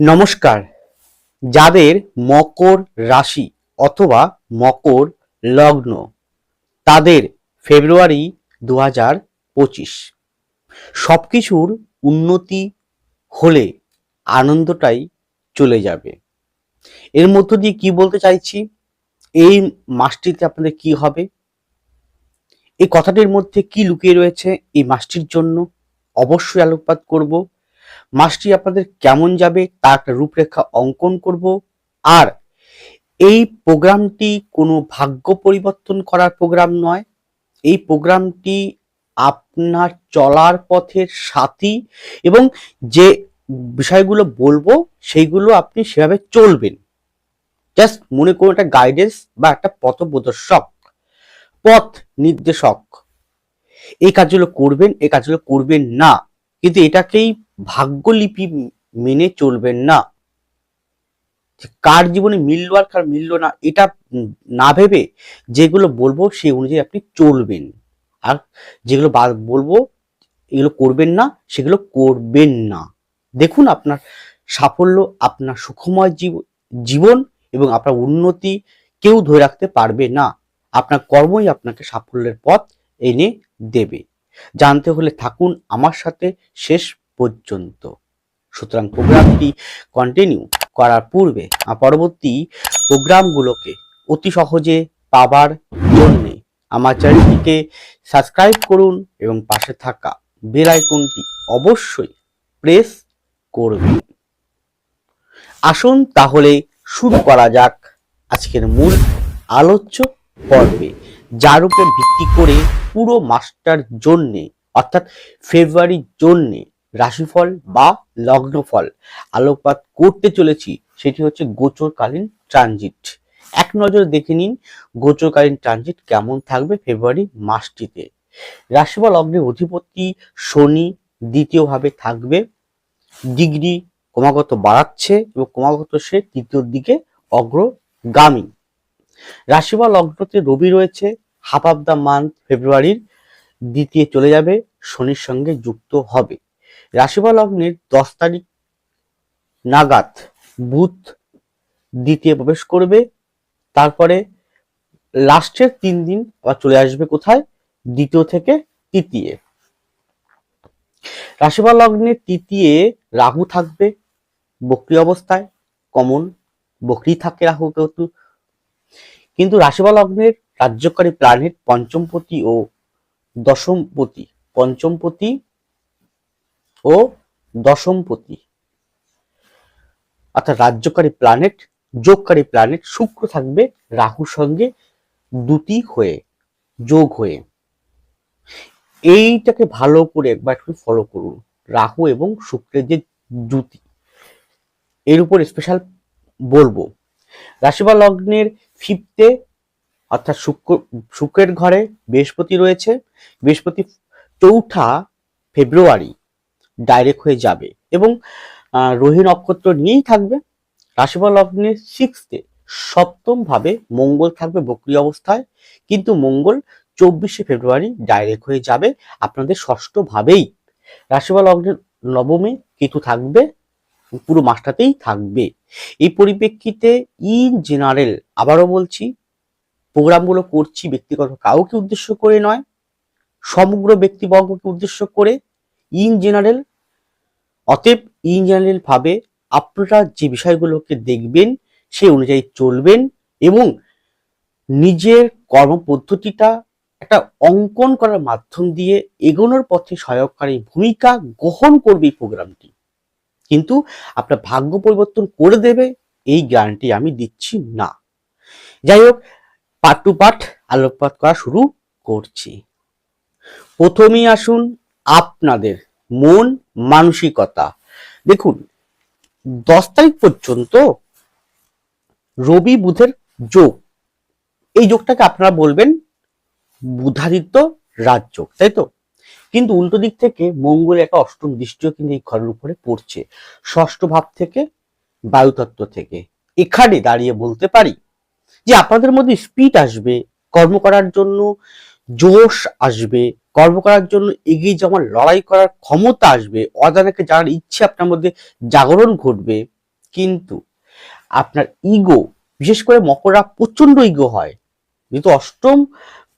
নমস্কার। যাদের মকর রাশি অথবা মকর লগ্ন, তাদের ফেব্রুয়ারি দু হাজার পঁচিশ। সব কিছুর উন্নতি হলে আনন্দটাই চলে যাবে। এর মধ্য দিয়ে কি বলতে চাইছি? এই মাসটিতে আপনাদের কি হবে? এই কথাটির মধ্যে কি লুকিয়ে রয়েছে এই মাসটির জন্য? অবশ্যই আলোকপাত করব। মাসটি আপনাদের কেমন যাবে, তার একটা রূপরেখা অঙ্কন করব। আর এই প্রোগ্রামটি কোনো ভাগ্য পরিবর্তন করার প্রোগ্রাম নয়। এই প্রোগ্রামটি আপনার চলার পথের সাথী এবং যে বিষয়গুলো বলব, সেইগুলো আপনি সেভাবে চলবেন। জাস্ট মনে করুন একটা গাইডেন্স বা একটা পথ প্রদর্শক, পথ নির্দেশক। এই কাজগুলো করবেন, এই কাজগুলো করবেন না। কিন্তু এটাকেই ভাগ্যলিপি মেনে চলবেন না। কার জীবনে মিললো আর কার মিললো না, এটা না ভেবে যেগুলো বলব সেই অনুযায়ী আপনি চলবেন। আর যেগুলো বলব এগুলো করবেন না, সেগুলো করবেন না। দেখুন আপনার সাফল্য, আপনার সুখময় জীব- জীবন এবং আপনার উন্নতি কেউ ধরে রাখতে পারবে না। আপনার কর্মই আপনাকে সাফল্যের পথ এনে দেবে। জানতে হলে থাকুন আমার সাথে শেষ পর্যন্ত। সুতরাং প্রোগ্রামটি কন্টিনিউ করার পূর্বে পরবর্তী প্রোগ্রামগুলোকে অতি সহজে পাবার জন্যে আমার চ্যানেলটিকে সাবস্ক্রাইব করুন এবং পাশে থাকা বেল আইকনটি অবশ্যই প্রেস করবেন আসুন তাহলে শুরু করা যাক আজকের মূল আলোচ্য পর্বে। যার উপর ভিত্তি করে পুরো মাসটার জন্যে, অর্থাৎ ফেব্রুয়ারির জন্যে রাশিফল বা লগ্নফল আলোকপাত করতে চলেছি, সেটি হচ্ছে গোচরকালীন ট্রানজিট। এক নজর দেখে নিন গোচরকালীন ট্রানজিট কেমন থাকবে ফেব্রুয়ারি মাসটিতে। রাশিফল বা লগ্নের অধিপতি শনি দ্বিতীয়ভাবে থাকবে, ডিগ্রি ক্রমাগত বাড়াচ্ছে এবং ক্রমাগত সে তৃতীয় দিকে অগ্রগামী। রাশি বা লগ্নতে রবি রয়েছে। হাফ অফ দ্য মান্থ ফেব্রুয়ারির দ্বিতীয় চলে যাবে, শনির সঙ্গে যুক্ত হবে। রাশি বা লগ্নের দশ তারিখ নাগাদ বুধ দ্বিতীয় প্রবেশ করবে। তারপরে লাস্টের তিন দিন আবার চলে আসবে কোথায়? দ্বিতীয় থেকে তৃতীয়। রাশিফল লগ্নের তৃতীয় রাহু থাকবে, বক্রি অবস্থায়। কমন বকরি থাকে রাহু কেতু। কিন্তু রাশিফল লগ্নের রাজ্যকারী প্ল্যানেট পঞ্চমপতি ও দশমপতি, পঞ্চমপতি ও দশমপতি। অর্থাৎ রাজ্যকারী প্ল্যানেট, যোগকারী প্ল্যানেট শুক্র থাকবে রাহুর সঙ্গে দুটি হয়ে, যোগ হয়ে। এইটাকে ভালো করে একবার একটু ফলো করুন, রাহু এবং শুক্রের যে জুতি এর উপর স্পেশাল বলব। রাশি বা লগ্নের ফিফতে অর্থাৎ শুক্র, শুক্রের ঘরে বৃহস্পতি রয়েছে। বৃহস্পতি চৌঠা ফেব্রুয়ারি ডাইরেক্ট হয়ে যাবে এবং রোহি নক্ষত্র নিয়েই থাকবে। রাশি বা লগ্নের সিক্সতে সপ্তম ভাবে মঙ্গল থাকবে বক্রি অবস্থায়। কিন্তু মঙ্গল চব্বিশে ফেব্রুয়ারি ডাইরেক্ট হয়ে যাবে। আপনাদের ষষ্ঠ ভাবেই রাশি বা লগ্নের নবমে কেতু থাকবে। পুরো মাসটাতেই থাকবে। এই পরিপ্রেক্ষিতে ইন জেনারেল আবারও বলছি, প্রোগ্রামগুলো করছি ব্যক্তিগত কাউকে উদ্দেশ্য করে নয়, সমগ্র ব্যক্তিবর্গকে উদ্দেশ্য করে ইন জেনারেল অতএব ইন জেনারেল ভাবে আপনারা যে বিষয়গুলোকে দেখবেন সেই অনুযায়ী চলবেন এবং নিজের কর্মপদ্ধতিটা একটা অঙ্কন করার মাধ্যম দিয়ে এগোনোর পথে সহায়ককারী ভূমিকা গ্রহণ করবে এই প্রোগ্রামটি। কিন্তু আপনার ভাগ্য পরিবর্তন করে দেবে, এই গ্যারান্টি আমি দিচ্ছি না। যাই হোক পার্ট টু পার্ট আলোকপাত করা শুরু করছি। প্রথমেই আসুন আপনাদের মন মানসিকতা। দেখুন, দশ তারিখ পর্যন্ত রবি বুধের যোগ। এই যোগটাকে আপনারা বলবেন বুধাদিত্য রাজযোগ, তাই তো? কিন্তু উল্টো দিক থেকে মঙ্গলের একটা অষ্টম দৃষ্টিও কিন্তু এই ঘরের উপরে পড়ছে। ষষ্ঠ ভাব থেকে, বায়ুতত্ত্ব থেকে। এখানে দাঁড়িয়ে বলতে পারি যে আপনাদের মধ্যে স্পিড আসবে, কর্ম করার জন্য জোশ আসবে, কর্ম করার জন্য এগিয়ে যাওয়ার, লড়াই করার ক্ষমতা আসবে, অজানাকে জানার ইচ্ছে আপনার মধ্যে জাগরণ ঘটবে। কিন্তু আপনার ইগো বিশেষ করে মকরা প্রচণ্ড ইগো হয়। যেহেতু অষ্টম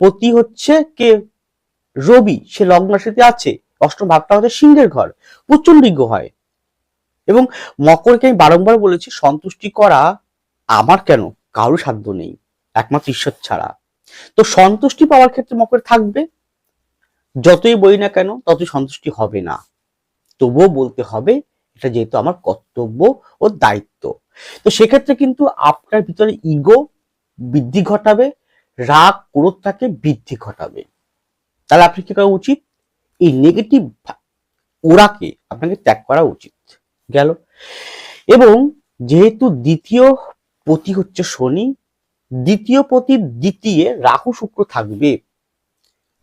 পতি হচ্ছে কে? রবি, সে লগ্ন রাশিতে আছে। অষ্টম ভাবটা হচ্ছে সিংহের ঘর প্রচণ্ড ইগো হয়। এবং মকরকে আমি বারংবার বলেছি, সন্তুষ্টি করা আমার কেন? কারও সাধ্য নেই, একমাত্র ঈশ্বর ছাড়া। তো সন্তুষ্টি পাওয়ার ক্ষেত্রে মকর থাকবে। যতই বই না কেন, ততই সন্তুষ্টি হবে না। তবুও বলতে হবে, এটা যেহেতু আমার কর্তব্য ও দায়িত্ব। তো সেক্ষেত্রে কিন্তু আপনার ভিতরে ইগো বৃদ্ধি ঘটাবে, রাগ ক্রোধটাকে বৃদ্ধি ঘটাবে। তাহলে আপনি কি করা উচিত? এই নেগেটিভ ওরাকে আপনাকে ত্যাগ করা উচিত। গেল। এবং যেহেতু দ্বিতীয় পতি হচ্ছে শনি, দ্বিতীয় পতির দ্বিতীয় রাহু শুক্র থাকবে।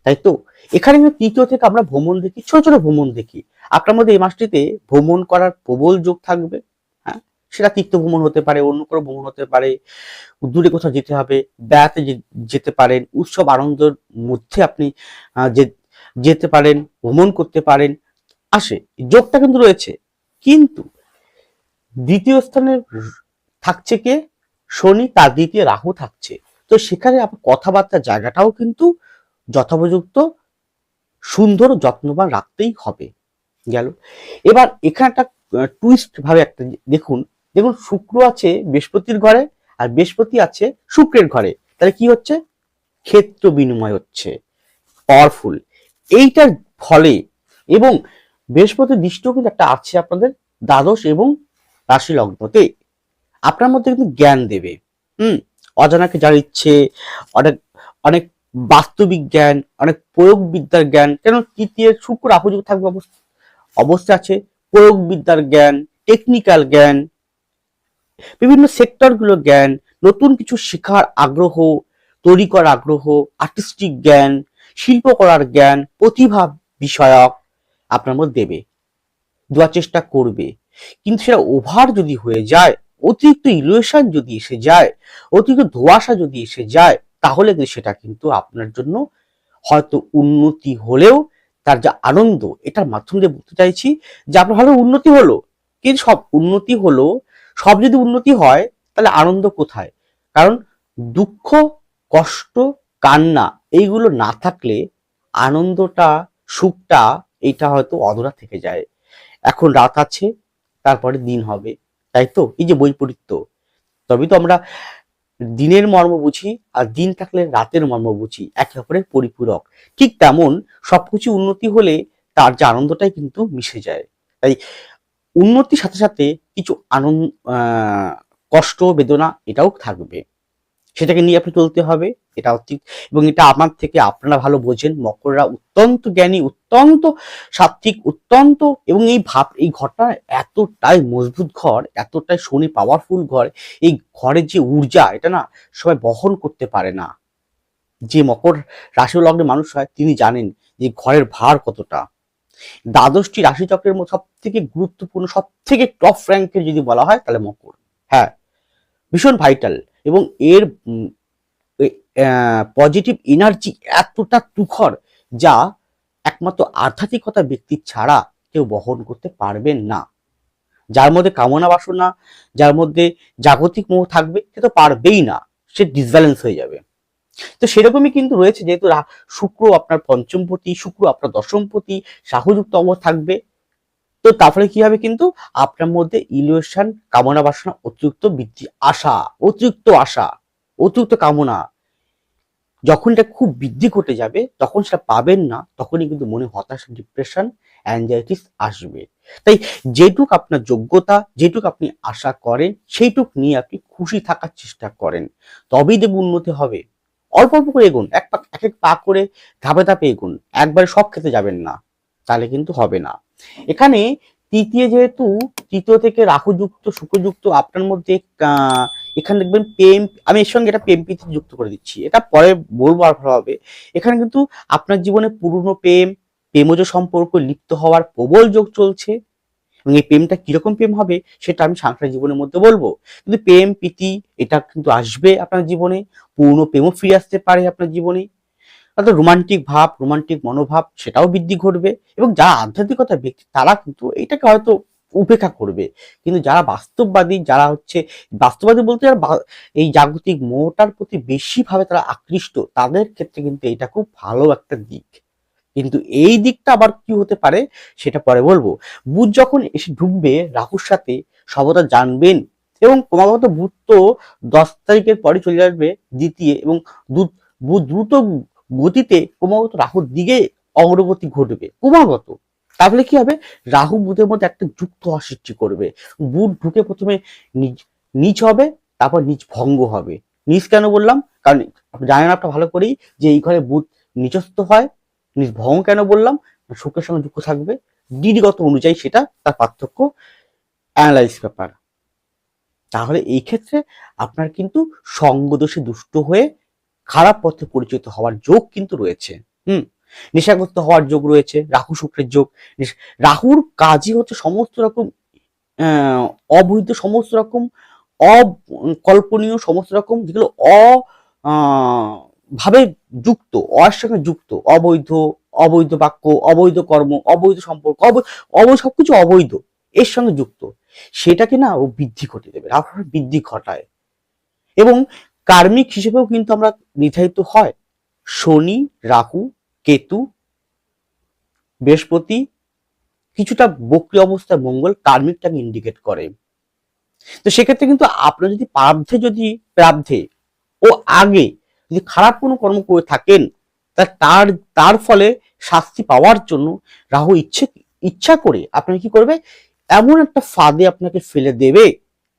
তাই তো? এখানে তৃতীয় থেকে আমরা ভ্রমণ দেখি, ছোট ছোট ভ্রমণ দেখি। আপনার মধ্যে এই মাসটিতে ভ্রমণ করার প্রবল যোগ থাকবে। সেটা তীর্থ ভ্রমণ হতে পারে অন্য কোনো ভ্রমণ হতে পারে, দূরে কোথাও যেতে হবে, বেড়াতে যেতে পারেন, উৎসব আনন্দের মধ্যে আপনি যেতে পারেন, ভ্রমণ করতে পারেন, আসে, যোগটা কিন্তু রয়েছে। কিন্তু দ্বিতীয় স্থানে থাকছে কে? শনি, তার দ্বিতীয় রাহু থাকছে। তো সেখানে আপনার কথাবার্তার জায়গাটাও কিন্তু যথোপযুক্ত সুন্দর, যত্নবান রাখতেই হবে। গেল। এবার এখানে একটা টুইস্ট ভাবে একটা দেখুন। দেখুন শুক্র আছে বৃহস্পতির ঘরে আর বৃহস্পতি আছে শুক্রের ঘরে। তাহলে কি হচ্ছে? ক্ষেত্র বিনিময় হচ্ছে। পাওয়ারফুল এইটার ফলে এবং বৃহস্পতির দৃষ্টিও কিন্তু একটা আছে আপনাদের, দ্বাদশ এবং রাশি লগ্নতে আপনার মধ্যে কিন্তু জ্ঞান দেবে। হুম? অজানাকে যার ইচ্ছে, অনেক অনেক বাস্তবিক জ্ঞান, অনেক প্রয়োগ বিদ্যার জ্ঞান। কেন? তৃতীয় শুক্র রাহুযোগ থাকবে অবস্থা অবস্থা আছে। প্রয়োগ বিদ্যার জ্ঞান টেকনিক্যাল জ্ঞান বিভিন্ন সেক্টরগুলোর জ্ঞান, নতুন কিছু শেখার আগ্রহ, তৈরি করার আগ্রহ আর্টিস্টিক জ্ঞান, শিল্প করার জ্ঞান, প্রতিভা বিষয়ক আপনার মধ্যে দেবে, দেওয়ার চেষ্টা করবে। কিন্তু সেটা ওভার যদি হয়ে যায়, অতিরিক্ত ইলুয়েশন যদি এসে যায়, অতিরিক্ত ধোঁয়াশা যদি এসে যায়, তাহলে সেটা কিন্তু আপনার জন্য হয়তো উন্নতি হলেও তার যে আনন্দ, এটার মাধ্যম বলতে চাইছি যে আপনার ভালো উন্নতি হলো। কিন্তু সব উন্নতি হলো সব যদি উন্নতি হয়, তাহলে আনন্দ কোথায়? কারণ দুঃখ, কষ্ট, কান্না, এইগুলো না থাকলে আনন্দটা, সুখটা এটা হয়তো অধরা থেকে যায়। এখন রাত আছে, তারপরে দিন হবে, তাই তো? এই যে বৈপরীত্য। তবেই তো আমরা দিনের মর্ম বুঝি, আর দিন থাকলে রাতের মর্ম বুঝি, একে অপরের পরিপূরক। ঠিক তেমন সবকিছু উন্নতি হলে তার যে আনন্দটাই কিন্তু মিশে যায়। তাই উন্নতির সাথে সাথে কিছু আনন্দ কষ্ট, বেদনা এটাও থাকবে। সেটাকে নিয়ে আপনি চলতে হবে, এটা অতি এবং এটা আমার থেকে আপনারা ভালো বোঝেন। মকররা অত্যন্ত জ্ঞানী, অত্যন্ত সাত্বিক অত্যন্ত এবং এই ভাব, এই ঘরটা এতটাই মজবুত ঘর, এতটাই শনি পাওয়ারফুল ঘর। এই ঘরের যে ঊর্জা, এটা না সবাই বহন করতে পারে না। যে মকর রাশি লগ্নে মানুষ হয়, তিনি জানেন যে ঘরের ভার কতটা। দ্বাদশটি রাশিচক্রের মধ্যে সব থেকে গুরুত্বপূর্ণ সব থেকে টপ র্যাঙ্কের যদি বলা হয়, তাহলে মকর। হ্যাঁ ভীষণ ভাইটাল এবং এর পজিটিভ এনার্জি এতটা তুখর যা একমাত্র আধ্যাত্মিকতা ব্যক্তি ছাড়া কেউ বহন করতে পারবেন না। যার মধ্যে কামনা বাসনা, যার মধ্যে জাগতিক মোহ থাকবে, সে তো পারবেই না, সে ডিসব্যালেন্স হয়ে যাবে। তো সেরকমই কিন্তু রয়েছে, যেহেতু শুক্র আপনার পঞ্চমপতি শুক্র আপনার দশমপতি সাহুযুক্ত অবস্থা থাকবে। তো তারপরে কি হবে কিন্তু? আপনার মধ্যে ইলিউশন কামনা বাসনা, অতিরিক্ত বৃদ্ধি আশা, অতিরিক্ত আশা, অতিরিক্ত কামনা, যখন এটা খুব বৃদ্ধি ঘটে যাবে, তখন সেটা পাবেন না, তখনই কিন্তু মনে হতাশা ডিপ্রেশন অ্যাংজাইটিস আসবে। তাই যেটুক আপনার যোগ্যতা, যেটুক আপনি আশা করেন, সেইটুক নিয়ে আপনি খুশি থাকার চেষ্টা করেন। তবেই দেব উন্নতি হবে। অল্প অল্প করে এগুন, এক পাক এক এক পা করে ধাপে ধাপে এগুন, একবারে সব খেতে যাবেন না, তাহলে কিন্তু হবে না। এখানে তৃতীয় যেহেতু, তৃতীয় থেকে রাহুযুক্ত, শুক্রযুক্ত, আপনার মধ্যে এখানে দেখবেন প্রেম, আমি এর সঙ্গে এটা প্রেম প্রীতি যুক্ত করে দিচ্ছি, এটা পরে বলব আর ভালো হবে। এখানে কিন্তু আপনার জীবনে পুরনো প্রেম, প্রেমজ সম্পর্ক লিপ্ত হওয়ার প্রবল যোগ চলছে এবং এই প্রেমটা কীরকম প্রেম হবে, সেটা আমি সাংসারিক জীবনের মধ্যে বলব। কিন্তু প্রেম, প্রীতি, এটা কিন্তু আসবে আপনার জীবনে, পুরনো প্রেমও ফিরে আসতে পারে আপনার জীবনে। অর্থাৎ রোমান্টিক ভাব, রোমান্টিক মনোভাব, সেটাও বৃদ্ধি ঘটবে এবং যারা আধ্যাত্মিকতা ব্যক্তি, তারা কিন্তু এটাকে হয়তো উপেক্ষা করবে। কিন্তু যারা বাস্তববাদী, যারা হচ্ছে, বাস্তববাদী বলতে যারা এই জাগতিক মোহটার প্রতি বেশিভাবে তারা আকৃষ্ট, তাদের ক্ষেত্রে কিন্তু এটা খুব ভালো একটা দিক। কিন্তু এই দিকটা আবার কি হতে পারে সেটা পরে বলব। বুধ যখন এসে ঢুকবে, রাহুর সাথে সর্বদা জানবেন এবং ক্রমাগত বুধ তো দশ তারিখের পরে চলে আসবে দ্বিতীয় এবং দ্রুত গতিতে ক্রমাগত রাহুর দিকে অগ্রগতি ঘটবে, ক্রমাগত। তাহলে কি হবে? রাহু বুধের মধ্যে একটা যুক্ত হওয়ার সৃষ্টি করবে। বুধ ঢুকে প্রথমে নিচ হবে, তারপর নিচ ভঙ্গ হবে। নিচ কেন বললাম? কারণ জানেন আপনার ভালো করেই যে এই ঘরে বুধ নিচস্থ হয় ভঙ্গ কেন বললাম? শুক্রের সঙ্গে যুক্ত থাকবে। ডিগ্রিগত অনুযায়ী সেটা তার পার্থক্য অ্যানালাইজ ব্যাপার। তাহলে এই ক্ষেত্রে আপনার কিন্তু সঙ্গদোষে দুষ্ট হয়ে খারাপ পথে পরিচিত হওয়ার যোগ কিন্তু রয়েছে। হুম? নেশাগ্রস্ত হওয়ার যোগ রয়েছে, রাহু শুক্রের যোগ। রাহুর কাজই হচ্ছে সমস্ত রকম অবৈধ সমস্ত রকম অকল্পনীয় সমস্ত রকম যেগুলো অ ভাবে যুক্ত অর সঙ্গে যুক্ত, অবৈধ অবৈধ বাক্য, অবৈধ কর্ম, অবৈধ সম্পর্ক অবৈধ সবকিছু অবৈধ, এর সঙ্গে যুক্ত, সেটাকে না ও বৃদ্ধি ঘটিয়ে দেবে রাহু বৃদ্ধি ঘটায়। এবং কার্মিক হিসেবেও কিন্তু আমরা নির্ধারিত হয়, শনি, রাহু, কেতু, বৃহস্পতি, কিছুটা বক্রি অবস্থায় মঙ্গল কার্মিকটাকে ইন্ডিকেট করে। তো সেক্ষেত্রে কিন্তু আপনার যদি প্রার্ধে যদি প্রার্ধে ও আগে যদি খারাপ কোনো কর্ম করে থাকেন, তা তার তার ফলে শাস্তি পাওয়ার জন্য রাহু ইচ্ছে, ইচ্ছা করে আপনাকে কি করবে? এমন একটা ফাঁদে আপনাকে ফেলে দেবে,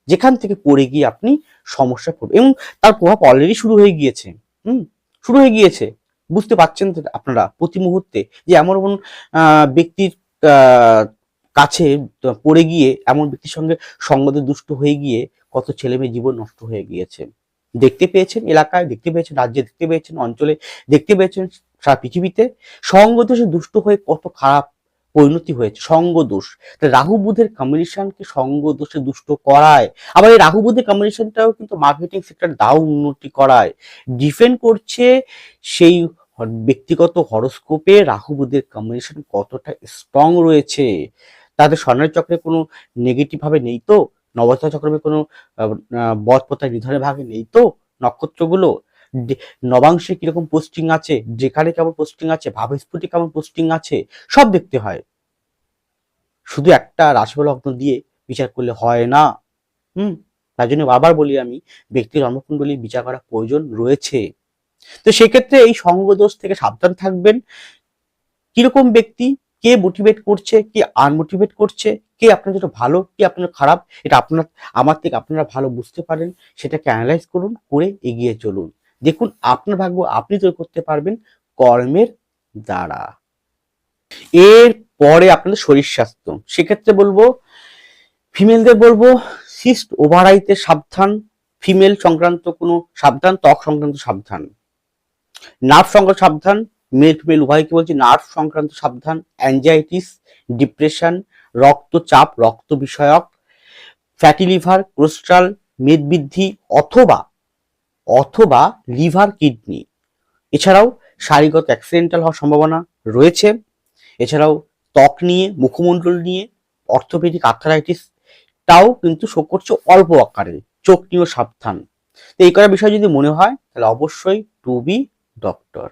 যেখান থেকে পড়ে গিয়ে আপনি সমস্যা পড়বে এবং তার প্রভাব অলরেডি শুরু হয়ে গিয়েছে, হুম? শুরু হয়ে গিয়েছে। বুঝতে পারছেন আপনারা প্রতি মুহূর্তে যে এমন এমন ব্যক্তির কাছে পড়ে গিয়ে এমন ব্যক্তির সঙ্গে সঙ্গতে দুষ্ট হয়ে গিয়ে কত ছেলে মেয়ে জীবন নষ্ট হয়ে গিয়েছে। দেখতে পেয়েছেন এলাকায়, দেখতে পেয়েছেন রাজ্যে, দেখতে পেয়েছেন অঞ্চলে, দেখতে পেয়েছেন সারা পৃথিবীতে। সঙ্গ দোষে দুষ্ট হয়ে কত খারাপ পরিণতি হয়েছে। সঙ্গদোষ তা রাহু বুধের কম্বিনেশনকে সঙ্গ দোষে দুষ্ট করায়। আবার এই রাহু বুধের কম্বিনেশনটাও কিন্তু মার্কেটিং সেক্টর দাও উন্নতি করায়। ডিফেন্ড করছে সেই ব্যক্তিগত হরস্কোপে রাহু বুধের কম্বিনেশন কতটা স্ট্রং রয়েছে। তাদের স্বর্ণের চক্রে কোনো নেগেটিভ ভাবে নেই তো? নবতা চক্রে কোনো বধপথায় নিধনের ভাগে নেই। তো নক্ষত্রগুলো নবাংশে কীরকম পোস্টিং আছে? যেখানে কেমন পোস্টিং আছে? ভাবস্ফুটি কেমন পোস্টিং আছে? সব দেখতে হয়। শুধু একটা রাশি লগ্ন দিয়ে বিচার করলে হয় না। হুম? তার জন্য বারবার বলি আমি, ব্যক্তির জন্মকুণ্ডলী বিচার করা প্রয়োজন রয়েছে। তো সেক্ষেত্রে এই সঙ্গদোষ থেকে সাবধান থাকবেন। কীরকম ব্যক্তি? কে মোটিভেট করছে, কে আনমোটিভেট করছে, কে আপনার জন্য ভালো, কে আপনার খারাপ, এটা আপনার, আমার থেকে আপনারা ভালো বুঝতে পারেন, সেটাকে অ্যানালাইজ করুন, করে এগিয়ে চলুন। দেখুন, আপনার ভাগ্য আপনি তৈরি করতে পারবেন কর্মের দ্বারা। এর পরে আপনাদের শরীর স্বাস্থ্য। সেক্ষেত্রে বলব ফিমেলদের বলব সিস্ট ওভারাইতে সাবধান ফিমেল সংক্রান্ত কোনো সাবধান ত্বক সংক্রান্ত সাবধান। নার্ভ সংক্রান্ত সাবধান মেল ফিমেল উভয়কে বলছি নার্ভ সংক্রান্ত সাবধান অ্যাংজাইটিস ডিপ্রেশন রক্তচাপ রক্ত বিষয়ক ফ্যাটি লিভার কোলেস্ট্রল মেদবৃদ্ধি অথবা অথবা লিভার কিডনি এছাড়াও শারীরগত অ্যাক্সিডেন্টাল হওয়ার সম্ভাবনা রয়েছে। এছাড়াও ত্বক নিয়ে, মুখমণ্ডল নিয়ে অর্থোপেডিক আর্থারাইটিস তাও কিন্তু শো করছে অল্প আকারে, চোখ নিয়েও সাবধান। তো এই কটা বিষয় যদি মনে হয়, তাহলে অবশ্যই টু বি ডক্টর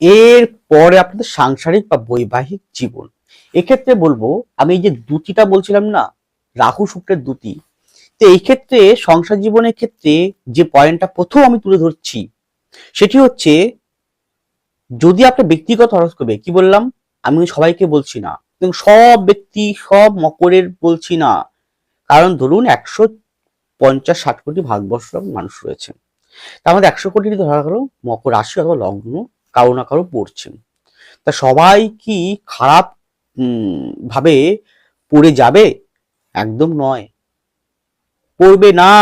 এর পরে আপনাদের সাংসারিক বা বৈবাহিক জীবন। এক্ষেত্রে বলব, আমি এই যে দুটিটা বলছিলাম না, রাহু শুক্রের দুটি তো এই ক্ষেত্রে সংসার জীবনের ক্ষেত্রে যে পয়েন্টটা প্রথম আমি তুলে ধরছি, সেটি হচ্ছে যদি আপনার ব্যক্তিগত হরস্কোপে, কি বললাম? আমি সবাইকে বলছি না, এবং সব ব্যক্তি, সব মকরের বলছি না। কারণ ধরুন একশো পঞ্চাশ, ষাট কোটি ভারতবর্ষ মানুষ রয়েছে। তার মধ্যে একশো কোটি ধরা গেল মকর রাশি অথবা লগ্ন কারও না কারও পড়ছেন। তা সবাই কি খারাপ ভাবে পড়ে যাবে? একদম নয়। পড়বে না।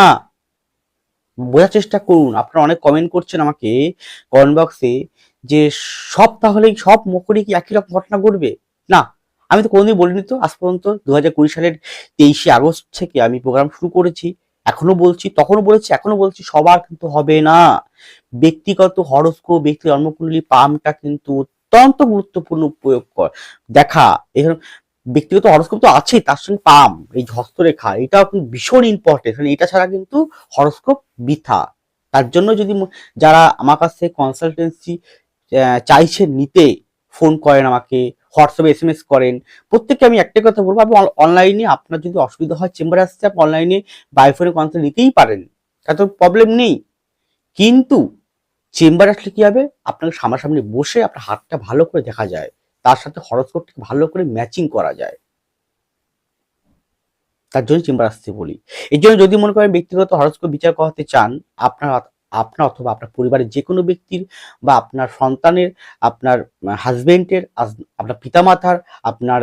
বোঝার চেষ্টা করুন। আপনারা অনেক কমেন্ট করছেন আমাকে কমেন্ট বক্সে যে সব তাহলে সব মকরে কি একই রকম ঘটনা ঘটবে? না, আমি তো কোনোদিন বলিনি তো। আজ পর্যন্ত দু সালের তেইশে আগস্ট থেকে আমি প্রোগ্রাম শুরু করেছি। এখনও বলছি, তখনও বলেছি, এখনও বলছি, সবার কিন্তু হবে না। ব্যক্তিগত হরস্কোপ ব্যক্তি জন্মকুণ্ডলী পামটা কিন্তু অত্যন্ত গুরুত্বপূর্ণ প্রয়োগ কর দেখা, এখানে ব্যক্তিগত হরস্কোপ তো আছেই, তার সঙ্গে পাম, এই হস্তরেখা, এটাও কিন্তু ভীষণ ইম্পর্টেন্ট কারণ এটা ছাড়া কিন্তু হরস্কোপ বৃথা। তার জন্য যদি যারা আমার কাছ কনসালটেন্সি চাইছেন নিতে ফোন করেন আমাকে, হোয়াটসঅ্যাপে এস এম এস করেন, প্রত্যেককে আমি একটাই কথা বলব, আপনি অনলাইনে আপনার যদি অসুবিধা হয়, চেম্বারে আসতে আপনি অনলাইনে বাইফোনে কনসাল্ট নিতেই পারেন। তাতে প্রবলেম নেই। কিন্তু চেম্বার আসলে কি হবে? আপনাকে সামনাসামনি বসে আপনার হাতটা ভালো করে দেখা যায়। তার সাথে হরস্কোপটাকে ভালো করে ম্যাচিং করা যায়। তার জন্য চেম্বার আসতে বলি। এর জন্য যদি মনে করেন ব্যক্তিগত হরস্কোপ বিচার করাতে চান, আপনার আপনার অথবা আপনার পরিবারের যে কোনো ব্যক্তির বা আপনার সন্তানের, আপনার হাজবেন্ডের আপনার পিতামাতার, আপনার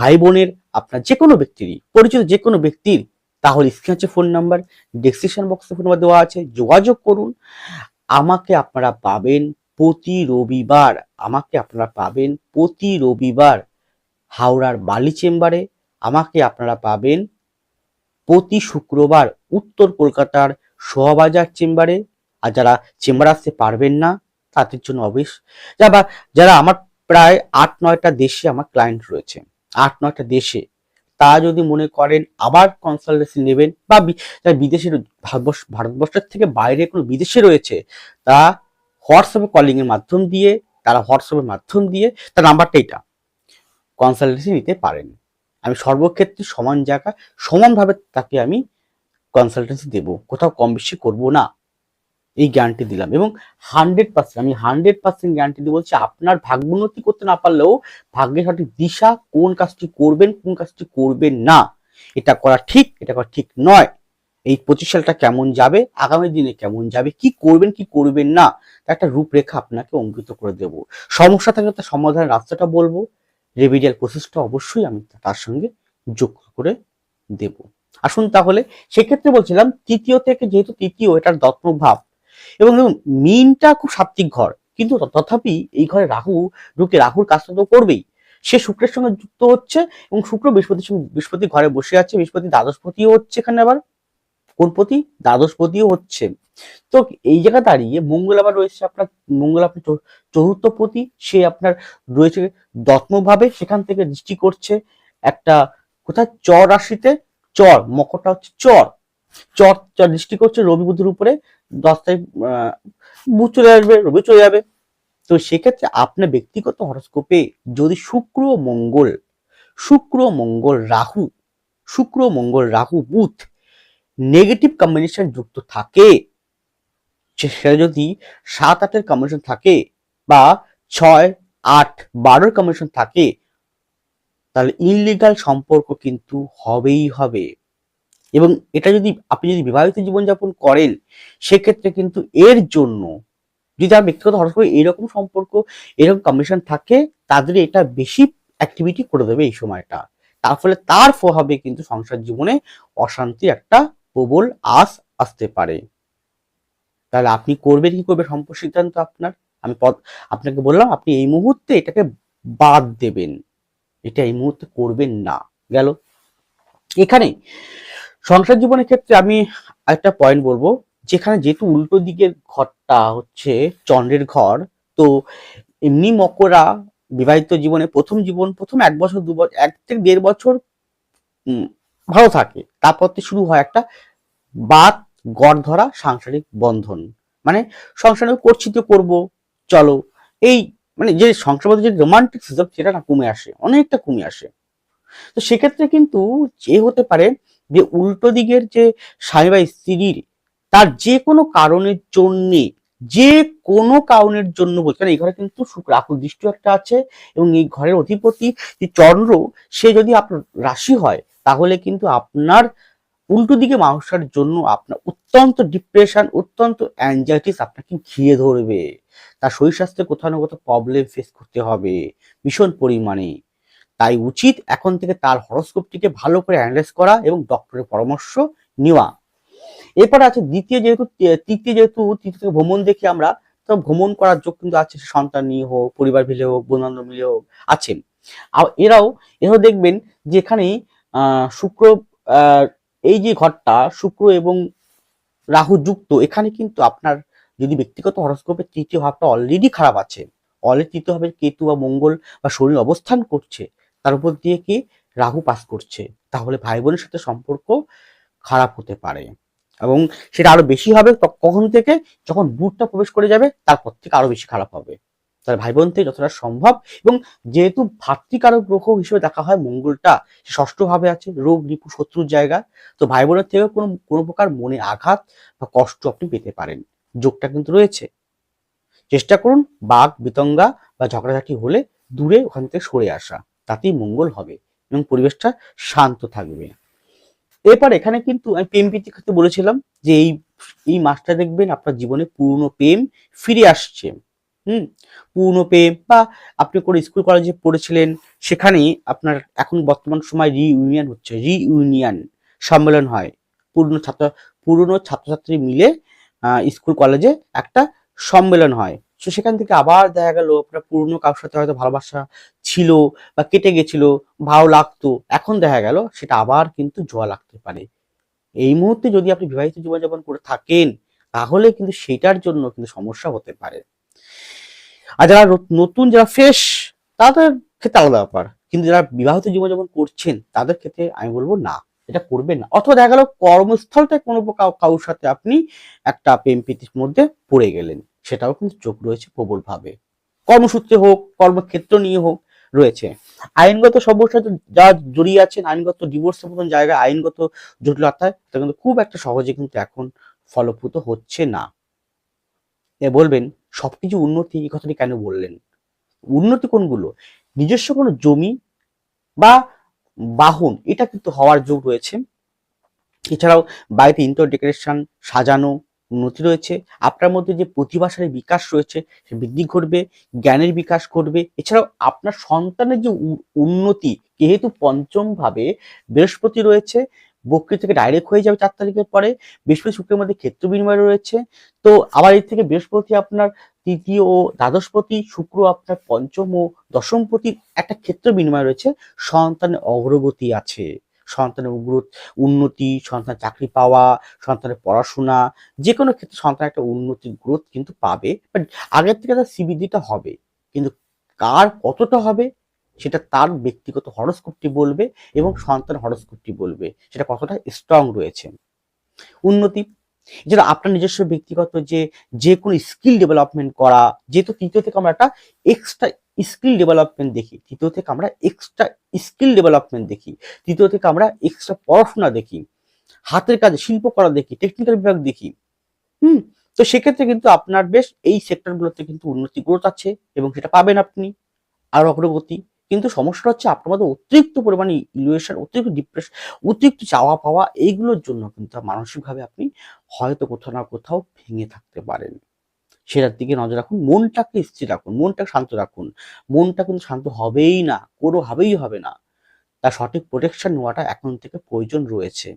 ভাই বোনের আপনার যে কোনো ব্যক্তিরই, পরিচিত যে কোনো ব্যক্তির তাহলে স্ক্রিন আছে ফোন নাম্বার ডেসক্রিপশন বক্সে ফোন নাম্বার দেওয়া আছে, যোগাযোগ করুন। আমাকে আপনারা পাবেন প্রতি রবিবার, আমাকে আপনারা পাবেন প্রতি রবিবার হাওড়ার বালি চেম্বারে, আমাকে আপনারা পাবেন প্রতি শুক্রবার উত্তর কলকাতার শোয়াবাজার চেম্বারে। আর যারা চেম্বার আসতে পারবেন না, তাদের জন্য অবশ্য যারা যারা আমার প্রায় আট নয়টা দেশে আমার ক্লায়েন্ট রয়েছে, আট নয়টা দেশে তা যদি মনে করেন, আবার কনসালটেন্সি নেবেন বা যারা বিদেশের ভারতবর্ষ, ভারতবর্ষের থেকে বাইরে কোনো বিদেশে রয়েছে, তা হোয়াটসঅ্যাপে কলিংয়ের মাধ্যম দিয়ে, তারা হোয়াটসঅ্যাপের মাধ্যম দিয়ে তার নাম্বারটা এটা কনসালটেন্সি নিতে পারেন। আমি সর্বক্ষেত্রে সমান জায়গা সমানভাবে তাকে আমি কনসালটেন্সি দেব, কোথাও কম বেশি করব না। এই গ্যারান্টি দিলাম। এবং হান্ড্রেড পার্সেন্ট আমি হান্ড্রেড পার্সেন্ট গ্যারান্টি দিয়ে বলছি আপনার ভাগ্যোন্নতি করতে না পারলেও ভাগ্যের সঠিক দিশা, কোন কাজটি করবেন, কোন কাজটি করবেন না, এটা করা ঠিক, এটা করা ঠিক নয়। এই পঁচিশ সালটা কেমন যাবে, আগামী দিনে কেমন যাবে, কি করবেন কি করবেন না তার একটা রূপরেখা আপনাকে অঙ্কিত করে দেব। সমস্যা থাকলে তার সমাধানের রাস্তাটা বলব রেভিডিয়াল প্রসেসটা অবশ্যই আমি তার সঙ্গে যোগ করে দেব। আসুন তাহলে, সেক্ষেত্রে বলছিলাম, তৃতীয় থেকে যেহেতু তৃতীয়, এটার দত্তভাব এবং দেখুন, মিনটা খুব সাত্বিক ঘর। কিন্তু তথাপি এই ঘরে রাহু ঢুকে রাহুর কাজটা তো করবেই। সে শুক্রের সঙ্গে যুক্ত হচ্ছে এবং শুক্র বৃহস্পতির সঙ্গে, বৃহস্পতি ঘরে বসে আছে, বৃহস্পতি দ্বাদশপতিও হচ্ছে এখানে আবার। কোন পতি দ্বাদশপতিও হচ্ছে। তো এই জায়গা দাঁড়িয়ে মঙ্গল আবার রয়েছে আপনার, মঙ্গল আপনার চতুর্থ পতি, সে আপনার রয়েছে দত্মভাবে, সেখান থেকে দৃষ্টি করছে একটা কোথায়? চর রাশিতে। চর, মকরটা হচ্ছে চর। চর চর দৃষ্টি করছে রবি বুধের উপরে দশ তারিখ আহ, বুধ চলে আসবে রবি চলে যাবে। তো সেক্ষেত্রে আপনার ব্যক্তিগত হরস্কোপে যদি শুক্র মঙ্গল শুক্র মঙ্গল রাহু শুক্র মঙ্গল রাহু বুধ নেগেটিভ কম্বিনেশন যুক্ত থাকে সেটা যদি সাত আটের কম্বিনেশন থাকে বা ছয় আট বারোর কম্বিনেশন থাকে তাহলে ইনলিগাল সম্পর্ক কিন্তু হবেই হবে। এবং এটা যদি আপনি যদি বিবাহিত জীবনযাপন করেন, সেক্ষেত্রে কিন্তু এর জন্য যদি আমার ব্যক্তিগত হরস্কোপে এরকম সম্পর্ক, এরকম কম্বিনেশন থাকে, তাদের এটা বেশি অ্যাক্টিভিটি করে দেবে এই সময়টা। তার ফলে তার প্রভাবে কিন্তু সংসার জীবনে অশান্তি একটা প্রবল আস আসতে পারে। তাহলে আপনি করবেন কি করবে সম্পর্ক সিদ্ধান্ত আপনার। আমি পদ, আপনাকে বললাম, আপনি এই মুহূর্তে এটাকে বাদ দেবেন। এটা এই মুহূর্তে করবেন না। গেল। এখানে সংসার জীবনের ক্ষেত্রে আমি একটা পয়েন্ট বলব। যেখানে যেহেতু উল্টো দিকের ঘরটা হচ্ছে চন্দ্রের ঘর, তো এমনি মকরা বিবাহিত জীবনে প্রথম জীবন, প্রথম এক বছর, দু বছর এক থেকে দেড় বছর ভালো থাকে। তারপর শুরু হয় একটা বাদ, গড় ধরা, সাংসারিক বন্ধন। মানে সংসারে করছি তো করব, চলো। এই মানে যে সংসার যে রোমান্টিক সেটা না কমে আসে, অনেকটা কমে আসে। তো সেক্ষেত্রে কিন্তু যে হতে পারে যে উল্টো দিকের যে স্বামী বা স্ত্রীর তার যে কোনো কারণের জন্যে, যে কোনো কারণের জন্য বলছে। কারণ এই ঘরে কিন্তু শুক্র রাহুর দৃষ্টি একটা আছে এবং এই ঘরের অধিপতি যে চন্দ্র, সে যদি আপনার রাশি হয়, তাহলে কিন্তু আপনার উল্টো দিকে মানুষটার জন্য আপনার অত্যন্ত ডিপ্রেশন, অত্যন্ত অ্যাংজাইটিস আপনাকে ঘিরে ধরবে। তার শরীর স্বাস্থ্যে কোথাও না কোথাও প্রবলেম ফেস করতে হবে, ভীষণ পরিমাণে। তাই উচিত এখন থেকে তার হরস্কোপটিকে ভালো করে অ্যানালাইজ করা এবং ডক্টরের পরামর্শ নেওয়া। এরপর আছে দ্বিতীয় যেহেতু, তৃতীয় যেহেতু, তৃতীয় ভ্রমণ দেখি আমরা, তো ভ্রমণ করার যোগ কিন্তু আছে সন্তান নিয়ে হোক, পরিবার মিলে হোক বন্ধু মিলে হোক, আছে। আর এরাও এরাও দেখবেন যে এখানে শুক্র এই যে ঘরটা, শুক্র এবং রাহু যুক্ত, এখানে কিন্তু আপনার যদি ব্যক্তিগত হরস্কোপের তৃতীয় ভাবটা অলরেডি খারাপ আছে। অলরেডি তৃতীয় ভাবে কেতু বা মঙ্গল বা শনি অবস্থান করছে। তার উপর দিয়ে কি রাহু পাস করছে, তাহলে ভাই বোনের সাথে সম্পর্ক খারাপ হতে পারে। এবং সেটা আরও বেশি হবে কখন থেকে? যখন বুধটা প্রবেশ করে যাবে, তারপর থেকে আরও বেশি খারাপ হবে। তাহলে ভাই বোন থেকে যতটা সম্ভব এবং যেহেতু ভাতৃকারক গ্রহ হিসেবে দেখা হয় মঙ্গলটা, সে ষষ্ঠ ভাবে আছে, রোগ রিপু শত্রুর জায়গা, তো ভাই বোনের থেকে কোনো কোনো প্রকার মনে আঘাত বা কষ্ট আপনি পেতে পারেন। যোগটা কিন্তু রয়েছে। চেষ্টা করুন বাঘ, বিতঙ্গা বা ঝগড়াঝাটি হলে দূরে ওখান থেকে সরে আসা। তাতেই মঙ্গল হবে এবং পরিবেশটা শান্ত থাকবে। এরপর এখানে কিন্তু আমি প্রেম প্রীতির ক্ষেত্রে বলেছিলাম যে এই এই মাসটা দেখবেন আপনার জীবনে পুরনো প্রেম ফিরে আসছে। হুম? পুরনো প্রেম বা আপনি কোনো স্কুল কলেজে পড়েছিলেন সেখানেই আপনার এখন বর্তমান সময় রিইউনিয়ন হচ্ছে রিইউনিয়ন সম্মেলন হয়। পুরনো ছাত্র, পুরনো ছাত্রছাত্রী মিলে স্কুল কলেজে একটা সম্মেলন হয়। তো সেখান থেকে আবার দেখা গেল আপনার পুরনো কারোর সাথে হয়তো ভালোবাসা ছিল বা কেটে গেছিল ভালো লাগতো। এখন দেখা গেল সেটা আবার কিন্তু জোয়া লাগতে পারে। এই মুহূর্তে যদি আপনি বিবাহিত জীবনযাপন করে থাকেন, তাহলে কিন্তু সেটার জন্য কিন্তু সমস্যা হতে পারে। আর যারা নতুন যারা ফ্রেশ তাদের ক্ষেত্রে আলাদা ব্যাপার। কিন্তু যারা বিবাহিত জীবনযাপন করছেন, তাদের ক্ষেত্রে আমি বলব না, এটা করবেন না। অথবা দেখা গেল কর্মস্থলটা কোনো কারোর সাথে আপনি একটা প্রেম প্রীতির মধ্যে পড়ে গেলেন। সেটাও কিন্তু চোখ রয়েছে প্রবলভাবে। কর্মসূত্রে হোক, কর্মক্ষেত্র নিয়ে হোক রয়েছে। আইনগত সমস্যা যা জড়িয়ে আছেন আইনগত ডিভোর্সের মতন জায়গায় আইনগত জটিলতায় তা কিন্তু খুব একটা সহজে কিন্তু এখন ফলপ্রুত হচ্ছে না। বলবেন, সবকিছু উন্নতি এই কথাটি কেন বললেন? উন্নতি কোনগুলো? নিজস্ব কোনো জমি বা বাহন, এটা কিন্তু হওয়ার যোগ রয়েছে। এছাড়াও বাড়িতে ইন্টার ডেকোরেশন সাজানো উন্নতি রয়েছে। আপনার মধ্যে যে প্রতিভাশালী বিকাশ রয়েছে, সে বৃদ্ধি ঘটবে, জ্ঞানের বিকাশ ঘটবে। এছাড়াও আপনার সন্তানের যে উন্নতি, যেহেতু পঞ্চম ভাবে বৃহস্পতি রয়েছে, বক্রি থেকে ডাইরেক্ট হয়ে যাবে চার তারিখের পরে, বৃহস্পতি শুক্রের মধ্যে ক্ষেত্র বিনিময় রয়েছে। তো আবার এর থেকে বৃহস্পতি আপনার তৃতীয় ও দ্বাদশপতি, শুক্র আপনার পঞ্চম ও দশমপতি একটা ক্ষেত্র বিনিময় রয়েছে। সন্তানের অগ্রগতি আছে। সন্তানের উন্নতি সন্তান চাকরি পাওয়া, সন্তানের পড়াশোনা যে কোনো ক্ষেত্রে সন্তান একটা উন্নতির গ্রোথ কিন্তু পাবে। বাট আগের থেকে তার সিবিডিটা হবে। কিন্তু কার কতটা হবে, সেটা তার ব্যক্তিগত হরস্কোপটি বলবে এবং সন্তান হরস্কোপটি বলবে। সেটা কতটা স্ট্রং রয়েছে। উন্নতি। যেটা আপনার নিজস্ব ব্যক্তিগত যে যে কোনো স্কিল ডেভেলপমেন্ট করা, যেহেতু তৃতীয় থেকে আমরা একটা এক্সট্রা স্কিল ডেভেলপমেন্ট দেখি, তৃতীয় থেকে আমরা এক্সট্রা স্কিল ডেভেলপমেন্ট দেখি, তৃতীয় থেকে আমরা এক্সট্রা পড়াশোনা দেখি, হাতের কাজে শিল্প করা দেখি টেকনিক্যাল বিভাগ দেখি, হুম? তো সেক্ষেত্রে কিন্তু আপনার বেশ এই সেক্টরগুলোতে কিন্তু উন্নতি গ্রোথ আছে এবং সেটা পাবেন আপনি আরও অগ্রগতি। কিন্তু সমস্যাটা হচ্ছে আপনার মধ্যে অতিরিক্ত পরিমাণে ইলুয়েশন অতিরিক্ত ডিপ্রেশন অতিরিক্ত চাওয়া পাওয়া, এইগুলোর জন্য কিন্তু মানসিকভাবে আপনি হয়তো কোথাও না কোথাও ভেঙে থাকতে পারেন। সেটার দিকে নজর রাখুন, মনটাকে স্থির রাখুন, মনটাকে শান্ত রাখুন। মনটা কিন্তু শান্ত হবেই না কোনোভাবেই হবে না। তার সঠিক প্রোটেকশন নেওয়াটা এখন থেকে প্রয়োজন রয়েছে।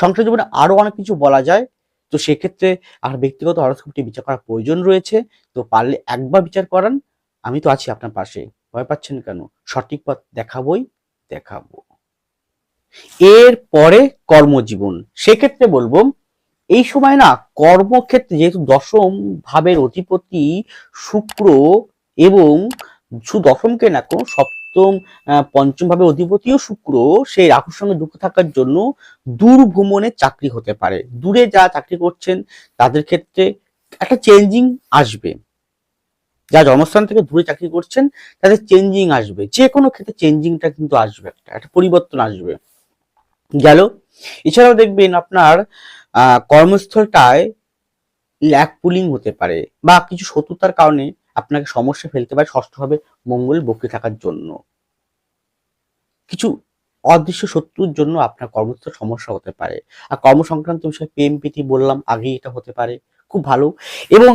সংসার জীবনে আরও অনেক কিছু বলা যায়, তো সেক্ষেত্রে আর ব্যক্তিগত হরস্কোপটি বিচার করার প্রয়োজন রয়েছে। তো পারলে একবার বিচার করান, আমি তো আছি আপনার পাশে। ভয় পাচ্ছেন কেন? সঠিক পথ দেখাবই, দেখাবো। এর পরে কর্মজীবন। সেক্ষেত্রে বলব এই সময় না কর্মক্ষেত্রে যেহেতু দশম ভাবের অধিপতি শুক্র এবং দশমকে না, কোন সপ্তম পঞ্চম ভাবে অধিপতিও শুক্র, সেই রাহুর সঙ্গে যুক্ত থাকার জন্য দূর ভ্রমণে চাকরি হতে পারে। দূরে যা চাকরি করছেন, তাদের ক্ষেত্রে একটা চেঞ্জিং আসবে। যা জন্মস্থান থেকে দূরে চাকরি করছেন, তাদের চেঞ্জিং আসবে। যে কোনো ক্ষেত্রে চেঞ্জিংটা কিন্তু আসবে একটা একটা পরিবর্তন আসবে। গেল। এছাড়াও দেখবেন আপনার কর্মস্থলটায় ল্যাক পুলিং হতে পারে বা কিছু শত্রুতার কারণে আপনাকে সমস্যা ফেলতে পারে, ষষ্ঠভাবে মঙ্গল বক্রি থাকার জন্য। কিছু অদৃশ্য শত্রুর জন্য আপনার কর্মস্থল সমস্যা হতে পারে। আর কর্মসংক্রান্ত বিষয়ে প্রেম প্রীতি বললাম, আগেই এটা হতে পারে। খুব ভালো। এবং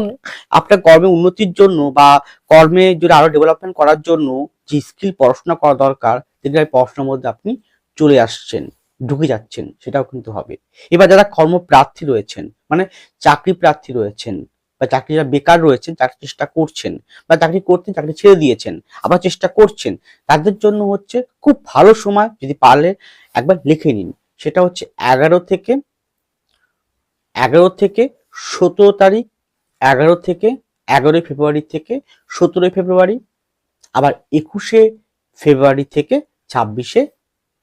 আপনার কর্মে উন্নতির জন্য বা কর্মে যদি আরও ডেভেলপমেন্ট করার জন্য যে স্কিল পড়াশোনা করা দরকার সেটা পড়াশোনার মধ্যে আপনি চলে আসছেন। ঢুকে যাচ্ছেন, সেটাও কিন্তু হবে। এবার যারা কর্মপ্রার্থী রয়েছেন মানে চাকরি প্রার্থী রয়েছেন, বা চাকরি যারা বেকার রয়েছেন চাকরি চেষ্টা করছেন, বা চাকরি করতেন, চাকরি ছেড়ে দিয়েছেন, আবার চেষ্টা করছেন, তাদের জন্য হচ্ছে খুব ভালো সময় যদি পারলে একবার লিখে নিন। সেটা হচ্ছে এগারো থেকে এগারো থেকে সতেরো তারিখ, এগারো থেকে এগারোই ফেব্রুয়ারি থেকে সতেরোই ফেব্রুয়ারি, আবার একুশে ফেব্রুয়ারি থেকে ছাব্বিশে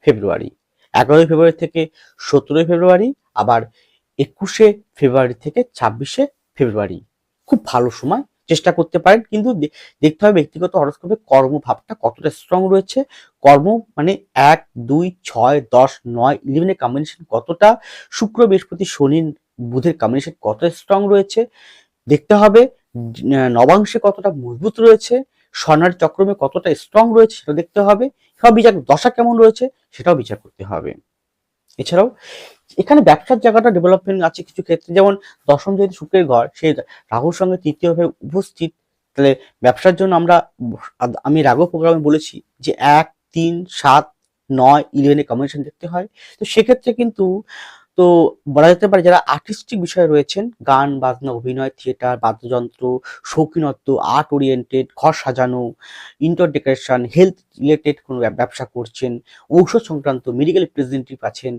ফেব্রুয়ারি। এগারোই ফেব্রুয়ারি থেকে সতেরোই ফেব্রুয়ারি, আবার একুশে ফেব্রুয়ারি থেকে ছাব্বিশে ফেব্রুয়ারি। খুব ভালো সময়, চেষ্টা করতে পারেন, কিন্তু দেখতে হবে ব্যক্তিগত হরস্কোপে কর্মভাবটা কতটা স্ট্রং রয়েছে। কর্ম মানে এক, দুই, ছয়, দশ, নয় ইলেভেনের কম্বিনেশন কতটা, শুক্র, বৃহস্পতি, শনি, বুধের কম্বিনেশন কতটা স্ট্রং রয়েছে। দেখতে হবে নবাংশে কতটা মজবুত রয়েছে, স্বর্ণার চক্রমে কতটা স্ট্রং রয়েছে সেটা দেখতে হবে। সব বিচার দশা কেমন রয়েছে সেটাও বিচার করতে হবে। এছাড়াও, এখানে ব্যবসার জায়গাটা ডেভেলপমেন্ট আছে কিছু ক্ষেত্রে। যেমন দশম যদি শুক্রের ঘর, সেই রাহুর সঙ্গে তৃতীয়ভাবে উপস্থিত। তাহলে ব্যবসার জন্য আমরা, আমি রাগো প্রোগ্রামে বলেছি যে এক, তিন, সাত, নয় ইলেভেনের কম্বিনেশন দেখতে হয়। তো সেক্ষেত্রে কিন্তু তো বলা যেতে পারে যারা আর্টিস্টিক বিষয়ে রয়েছেন, গান, বাজনা, অভিনয় থিয়েটার বাদ্যযন্ত্র, শৌখিনত্ব আর্ট ওরিয়েন্টেড ঘর সাজানো ইনডোর ডেকোরেশন হেলথ রিলেটেড কোনো ব্যবসা করছেন, ঔষধ সংক্রান্ত মেডিকেল রিপ্রেজেন্টেটিভ আছেন,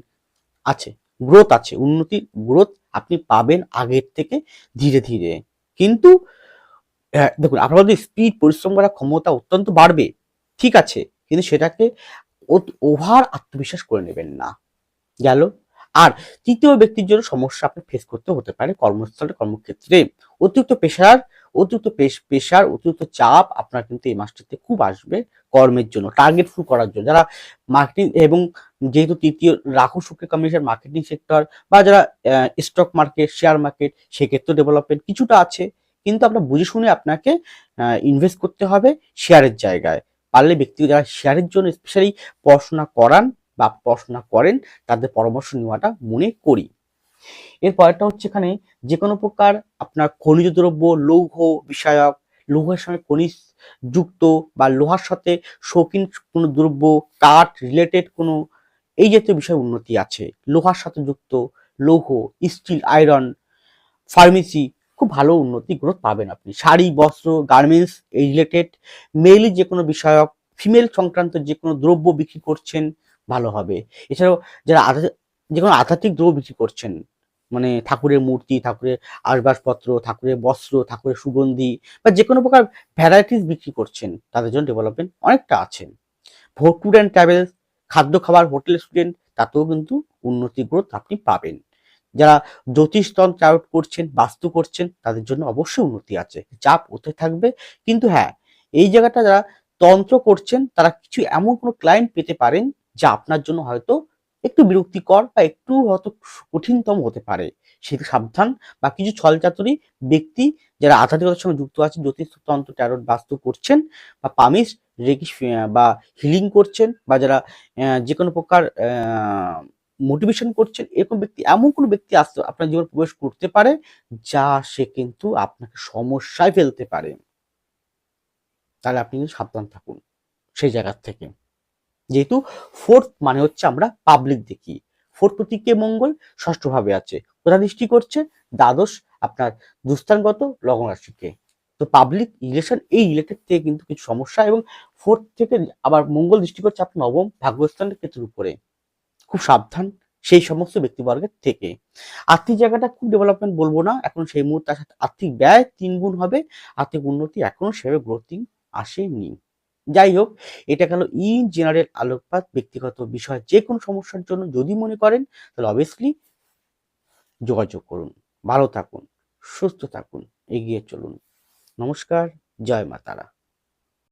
আছে গ্রোথ আছে, উন্নতি গ্রোথ আপনি পাবেন আগের থেকে ধীরে ধীরে। কিন্তু দেখুন, আপনার যদি স্পিড পরিশ্রম করার ক্ষমতা অত্যন্ত বাড়বে, ঠিক আছে, কিন্তু সেটাকে ওভার আত্মবিশ্বাস করে নেবেন না। গেল আর তৃতীয় ব্যক্তির জন্য সমস্যা আপনি ফেস করতে হতে পারে কর্মস্থলে, কর্মক্ষেত্রে। অতিরিক্ত পেশার অতিরিক্ত পেশ- পেশার অতিরিক্ত চাপ আপনার কিন্তু এই মাসটিতে খুব আসবে কর্মের জন্য টার্গেট ফুল করার জন্য। যারা মার্কেটিং এবং যেহেতু তৃতীয় রাহু শুক্রের কম্বিনেশন মার্কেটিং সেক্টর বা যারা স্টক মার্কেট শেয়ার মার্কেট সেক্ষেত্রে ডেভেলপমেন্ট কিছুটা আছে। কিন্তু আপনার বুঝে শুনে আপনাকে ইনভেস্ট করতে হবে শেয়ারের জায়গায়। পারলে ব্যক্তি যারা শেয়ারের জন্য স্পেশালি পড়াশোনা করান বা পড়াশোনা করেন, তাদের পরামর্শ নেওয়াটা মনে করি। এর পরেরটা হচ্ছে এখানে যে কোনো প্রকার আপনার খনিজ দ্রব্য, লৌহ বিষয়ক, লৌহের সঙ্গে খনিজ যুক্ত বা লোহার সাথে শৌখিন কোনো দ্রব্য, কাঠ রিলেটেড কোনো এই জাতীয় বিষয়ে উন্নতি আছে। লোহার সাথে যুক্ত লৌহ স্টিল আয়রন ফার্মেসি খুব ভালো উন্নতি গ্রোথ পাবেন আপনি। শাড়ি, বস্ত্র গার্মেন্টস এই রিলেটেড মেইলি যে কোনো বিষয়ক ফিমেল সংক্রান্ত যে কোনো দ্রব্য বিক্রি করছেন ভালো হবে। এছাড়াও যারা যে কোনো আধ্যাত্মিক দ্রব্য বিক্রি করছেন মানে ঠাকুরের মূর্তি, ঠাকুরের আসবাসপত্র ঠাকুরের বস্ত্র, ঠাকুরের সুগন্ধি বা যে কোনো প্রকার ভ্যারাইটিস বিক্রি করছেন, তাদের জন্য ডেভেলপমেন্ট অনেকটা আছে। ট্যুর অ্যান্ড ট্রাভেলস খাদ্য খাবার হোটেল স্টুডেন্ট তাতেও কিন্তু উন্নতি গ্রোথ আপনি পাবেন। যারা জ্যোতিষতন্ত্র আউট করছেন, বাস্তু করছেন, তাদের জন্য অবশ্যই উন্নতি আছে। চাপ হতে থাকবে, কিন্তু হ্যাঁ এই জায়গাটা যারা তন্ত্র করছেন, তারা কিছু এমন কোনো ক্লায়েন্ট পেতে পারেন যা আপনার জন্য হয়তো একটু বিরক্তিকর বা একটু হয়তো কঠিনতম হতে পারে। সেটা সাবধান বা কিছু ছলচাতুরি ব্যক্তি যারা আধ্যাত্মিকতার সঙ্গে যুক্ত আছে জ্যোতিষতন্ত্র, ট্যারোট, বাস্তু করছেন বা পামিস, রেকি বা হিলিং করছেন বা যারা যে কোনো প্রকার মোটিভেশন করছেন, এরকম ব্যক্তি, এমন কোনো ব্যক্তি আসতে আপনার জীবনে প্রবেশ করতে পারে যা সে কিন্তু আপনাকে সমস্যায় ফেলতে পারে। তাহলে আপনি সাবধান থাকুন সেই জায়গার থেকে। যেহেতু ফোর্থ মানে হচ্ছে আমরা পাবলিক দেখি। ফোর্থ প্রতীকে মঙ্গল, ষষ্ঠভাবে আছে। কোথা দৃষ্টি করছে? দ্বাদশ আপনার দুস্থানগত লগ্ন রাশিকে। তো পাবলিক রিলেশন এই রিলেটেড থেকে কিন্তু কিছু সমস্যা এবং ফোর্থ থেকে আবার মঙ্গল দৃষ্টি করছে আপনার নবম ভাগ্যস্থানের ক্ষেত্রের উপরে। খুব সাবধান সেই সমস্ত ব্যক্তিবর্গের থেকে। আর্থিক জায়গাটা খুব ডেভেলপমেন্ট বলব না। এখন সেই মুহূর্তে আর্থিক ব্যয় তিন গুণ হবে। আর্থিক উন্নতি এখনও সেভাবে গ্রোথিং আসেনি। যাই হোক এটা কেন ইন জেনারেল আলোকপাত, ব্যক্তিগত বিষয় যে কোনো সমস্যার জন্য যদি মনে করেন, তাহলে অবভিয়াসলি যোগাযোগ করুন, ভালো থাকুন, সুস্থ থাকুন, এগিয়ে চলুন। নমস্কার, জয় মা তারা।